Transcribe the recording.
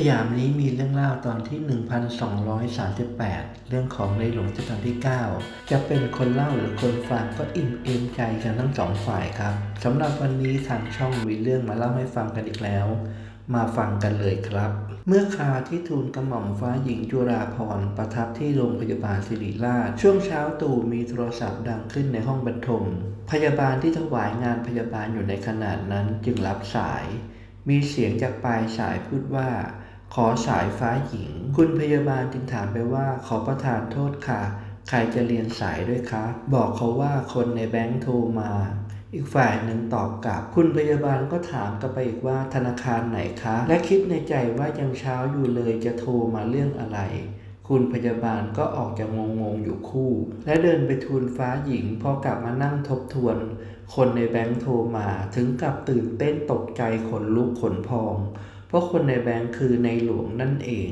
สยามนี้มีเรื่องเล่าตอนที่ 1238 เรื่องของในหลวงรัชกาลที่ 9 จะเป็นคนเล่าหรือคนฟังก็อิ่มเอมใจกันทั้งสองฝ่ายครับสำหรับวันนี้ทางช่องมีเรื่องมาเล่าให้ฟังกันอีกแล้ว มาฟังกันเลยครับ เมื่อคาวที่ทูลกระหม่อมฟ้าหญิงจุราภรประทับที่โรงพยาบาลศิริราช ช่วงเช้าตู่มีโทรศัพท์ดังขึ้นในห้องบรรทม พยาบาลที่ถวายงานพยาบาลอยู่ในขณะนั้นจึงรับสาย มีเสียงจากปลายสายพูดว่า ขอสายฟ้าหญิง คุณพยาบาลจึงถามไปว่าขอประทานโทษค่ะ ใครจะเรียนสายด้วยคะ บอกเขาว่าคนในแบงค์โทรมา อีกฝ่ายหนึ่งตอบกลับ คุณพยาบาลก็ถามกลับไปอีกว่าธนาคารไหนคะ และคิดในใจว่ายังเช้าอยู่เลยจะโทรมาเรื่องอะไรคุณพยาบาลก็ออกจากงงๆอยู่คู่ และเดินไปทูลฟ้าหญิงพอกลับมานั่งทบทวน คนในแบงค์โทรมาถึงกับตื่นเต้นตกใจขนลุกขนพอง เพราะคนในแบงค์คือในหลวงนั่นเอง